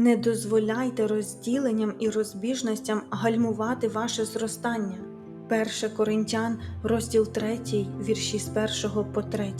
Не дозволяйте розділенням і розбіжностям гальмувати ваше зростання. 1 Коринтян, розділ 3, вірші з 1 по 3.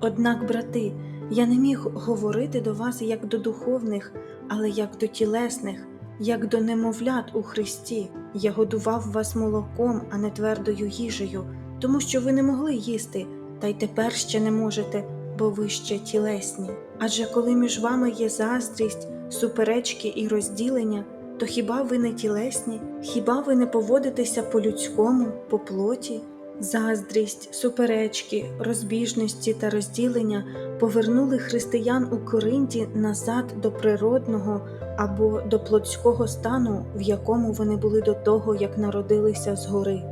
Однак, брати, я не міг говорити до вас як до духовних, але як до тілесних, як до немовлят у Христі. Я годував вас молоком, а не твердою їжею, тому що ви не могли їсти, та й тепер ще не можете, бо ви ще тілесні. Адже коли між вами є заздрість, суперечки і розділення, то хіба ви не тілесні? Хіба ви не поводитеся по-людському, по плоті? Заздрість, суперечки, розбіжності та розділення повернули християн у Коринті назад до природного або до плотського стану, в якому вони були до того, як народилися згори.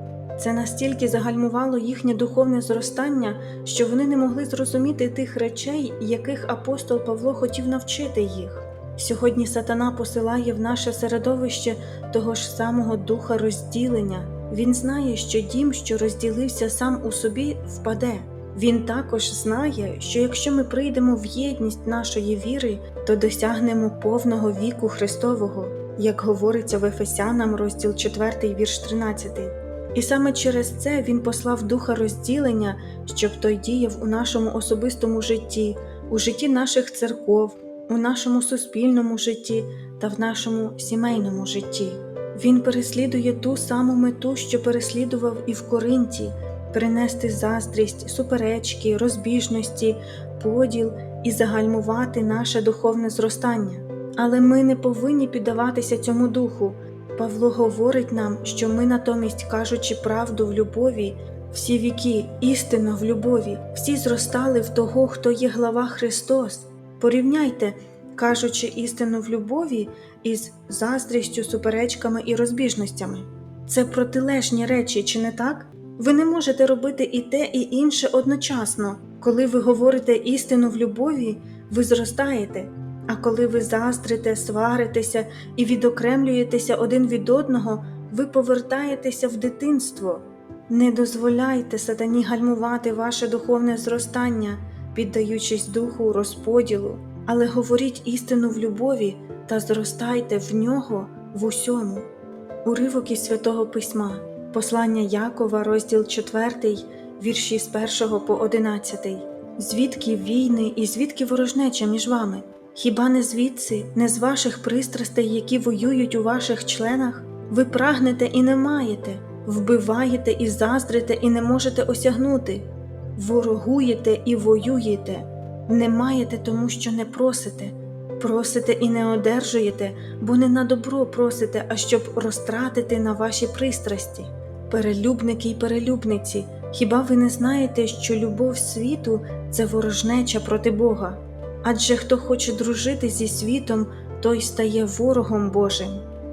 Це настільки загальмувало їхнє духовне зростання, що вони не могли зрозуміти тих речей, яких апостол Павло хотів навчити їх. Сьогодні сатана посилає в наше середовище того ж самого духа розділення. Він знає, що дім, що розділився сам у собі, впаде. Він також знає, що якщо ми прийдемо в єдність нашої віри, то досягнемо повного віку Христового, як говориться в Ефесянам, розділ 4, вірш 13. І саме через це Він послав духа розділення, щоб той діяв у нашому особистому житті, у житті наших церков, у нашому суспільному житті та в нашому сімейному житті. Він переслідує ту саму мету, що переслідував і в Коринті принести заздрість, суперечки, розбіжності, поділ і загальмувати наше духовне зростання. Але ми не повинні піддаватися цьому духу. Павло говорить нам, що ми натомість, кажучи правду в любові, всі віки, істинно в любові, всі зростали в того, хто є глава Христос. Порівняйте, кажучи істину в любові, із заздрістю, суперечками і розбіжностями. Це протилежні речі, чи не так? Ви не можете робити і те, і інше одночасно. Коли ви говорите істину в любові, ви зростаєте. А коли ви заздрите, сваритеся і відокремлюєтеся один від одного, ви повертаєтеся в дитинство. Не дозволяйте сатані гальмувати ваше духовне зростання, піддаючись духу розподілу, але говоріть істину в любові та зростайте в нього в усьому. Уривок із святого письма, послання Якова, розділ 4, вірші з 1 по 11. Звідки війни і звідки ворожнеча між вами? Хіба не звідси, не з ваших пристрастей, які воюють у ваших членах? Ви прагнете і не маєте, вбиваєте і заздрите і не можете осягнути, ворогуєте і воюєте, не маєте тому, що не просите, просите і не одержуєте, бо не на добро просите, а щоб розтратити на ваші пристрасті. Перелюбники й перелюбниці, хіба ви не знаєте, що любов світу це ворожнеча проти Бога? Адже хто хоче дружити зі світом, той стає ворогом Божим.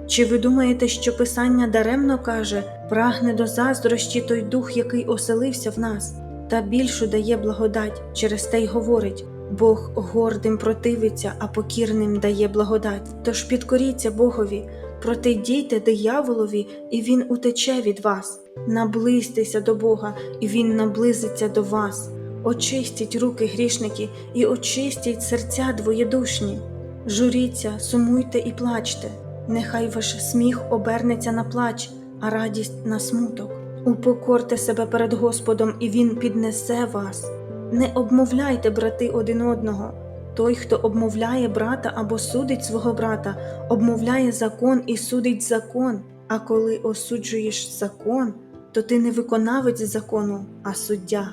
Чи ви думаєте, що Писання даремно каже, прагне до заздрощі той дух, який оселився в нас, та більшу дає благодать, через те й говорить Бог гордим противиться, а покірним дає благодать. Тож підкоріться Богові, протидійте дияволові, і він утече від вас. Наблизьтеся до Бога, і Він наблизиться до вас. Очистіть руки грішники і очистіть серця двоєдушні. Журіться, сумуйте і плачте. Нехай ваш сміх обернеться на плач, а радість на смуток. Упокорте себе перед Господом, і Він піднесе вас. Не обмовляйте, брати, один одного. Той, хто обмовляє брата або судить свого брата, обмовляє закон і судить закон. А коли осуджуєш закон, то ти не виконавець закону, а суддя.